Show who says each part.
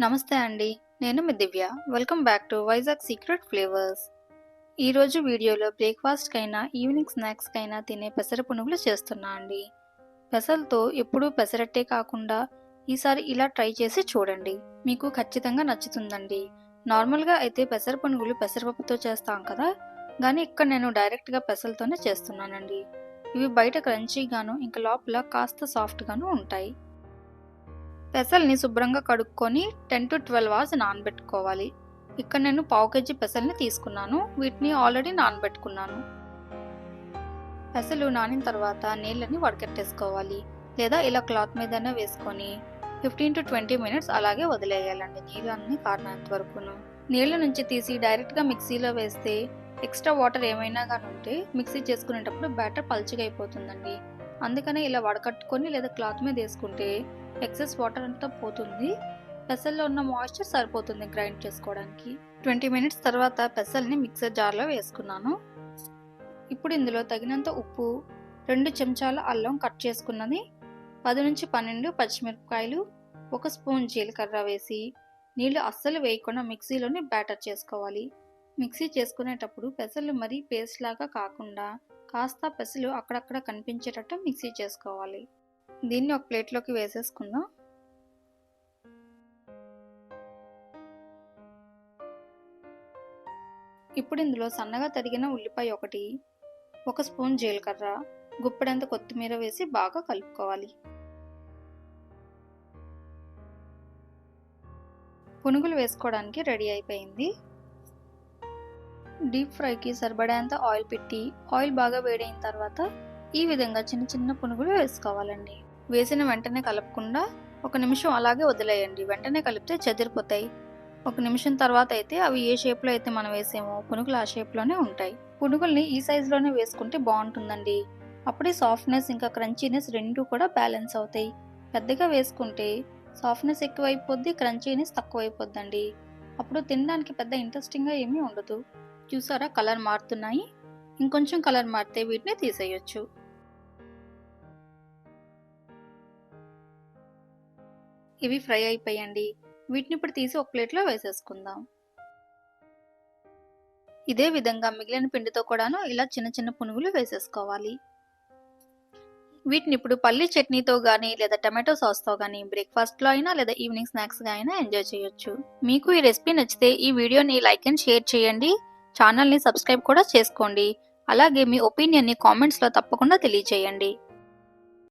Speaker 1: నమస్తే అండి నేను మీ Divya. Welcome back to Vizag secret flavours ఈరోజు వీడియోలో బ్రేక్ఫాస్ట్కైనా ఈవినింగ్ స్నాక్స్కైనా తినే పెసర పునుగులు చేస్తున్నా అండి. పెసలతో ఎప్పుడూ పెసరట్టే కాకుండా ఈసారి ఇలా ట్రై చేసి చూడండి. మీకు ఖచ్చితంగా నచ్చుతుందండి. నార్మల్గా అయితే పెసర పునుగులు పెసరపప్పుతో చేస్తాం కదా? కానీ ఇక్కడ నేను డైరెక్ట్గా పెసలతోనే చేస్తున్నానండి. ఇవి బయట క్రంచీగాను ఇంకా లోపల కాస్త సాఫ్ట్గాను ఉంటాయి. పెసల్ని శుభ్రంగా కడుక్కొని టెన్ టు ట్వెల్వ్ అవర్స్ నానబెట్టుకోవాలి. ఇక్కడ నేను పావు కేజీ పెసల్ని తీసుకున్నాను. వీటిని ఆల్రెడీ నానబెట్టుకున్నాను. పెసలు నానిన తర్వాత నీళ్ళని వడకట్టేసుకోవాలి. లేదా ఇలా క్లాత్ మీదనే వేసుకొని ఫిఫ్టీన్ టు ట్వంటీ మినిట్స్ అలాగే వదిలేయాలండి. నీళ్ళన్నీ కారినంత వరకును. నీళ్ళ నుంచి తీసి డైరెక్ట్గా మిక్సీలో వేస్తే ఎక్స్ట్రా వాటర్ ఏమైనా కానీ ఉంటే మిక్సీ చేసుకునేటప్పుడు బ్యాటర్ పల్చగా అయిపోతుందండి. అందుకనే ఇలా వడకట్టుకొని లేదా క్లాత్ మీద వేసుకుంటే ఎక్సెస్ వాటర్ అంతా పోతుంది. పెసల్లో ఉన్న మాయిశ్చర్ సరిపోతుంది గ్రైండ్ చేసుకోవడానికి. ట్వంటీ మినిట్స్ తర్వాత పెసల్ని మిక్సర్ జార్లో వేసుకున్నాను. ఇప్పుడు ఇందులో తగినంత ఉప్పు రెండు చెంచాల అల్లం కట్ చేసుకున్నది పది నుంచి పన్నెండు పచ్చిమిరపకాయలు ఒక స్పూన్ జీలకర్ర వేసి నీళ్ళు అస్సలు వేయకుండా మిక్సీలోని బ్యాటర్ చేసుకోవాలి. మిక్సీ చేసుకునేటప్పుడు పెసలు మరీ పేస్ట్ లాగా కాకుండా కాస్త పెసలు అక్కడక్కడ కనిపించేటట్టు మిక్సీ చేసుకోవాలి. దీన్ని ఒక ప్లేట్లోకి వేసేసుకుందాం. ఇప్పుడు ఇందులో సన్నగా తరిగిన ఉల్లిపాయ ఒకటి ఒక స్పూన్ జీలకర్ర గుప్పెడంత కొత్తిమీర వేసి బాగా కలుపుకోవాలి. పునుగులు వేసుకోవడానికి రెడీ అయిపోయింది. డీప్ ఫ్రైకి సరిపడేంత ఆయిల్ పెట్టి ఆయిల్ బాగా వేడైన తర్వాత ఈ విధంగా చిన్న చిన్న పునుగులు వేసుకోవాలండి. వేసిన వెంటనే కలపకుండా ఒక నిమిషం అలాగే వదిలేయండి. వెంటనే కలిపితే చెదిరిపోతాయి. ఒక నిమిషం తర్వాత అయితే అవి ఏ షేప్లో అయితే మనం వేసామో పునుగులు ఆ షేప్లోనే ఉంటాయి. పునుగుల్ని ఈ సైజులోనే వేసుకుంటే బాగుంటుందండి. అప్పుడే సాఫ్ట్నెస్ ఇంకా క్రంచీనెస్ రెండు కూడా బ్యాలెన్స్ అవుతాయి. పెద్దగా వేసుకుంటే సాఫ్ట్నెస్ ఎక్కువైపోద్ది క్రంచీనెస్ తక్కువైపోద్దండి. అప్పుడు తినడానికి పెద్ద ఇంట్రెస్టింగ్గా ఏమీ ఉండదు. చూసారా? కలర్ మారుతున్నాయి. ఇంకొంచెం కలర్ మారితే వీటిని తీసేయొచ్చు. ఇవి ఫ్రై అయిపోయండి. వీటిని ఇప్పుడు తీసి ఒక ప్లేట్లో వేసేసుకుందాం. ఇదే విధంగా మిగిలిన పిండితో కూడాను ఇలా చిన్న చిన్న పునుగులు వేసేసుకోవాలి. వీటిని ఇప్పుడు పల్లి చట్నీతో కానీ లేదా టమాటో సాస్తో కానీ బ్రేక్ఫాస్ట్లో అయినా లేదా ఈవినింగ్ స్నాక్స్గా అయినా ఎంజాయ్ చేయొచ్చు. మీకు ఈ రెసిపీ నచ్చితే ఈ వీడియోని లైక్ అండ్ షేర్ చేయండి. ఛానల్ని సబ్స్క్రైబ్ కూడా చేసుకోండి. అలాగే మీ ఒపీనియన్ని కామెంట్స్లో తప్పకుండా తెలియజేయండి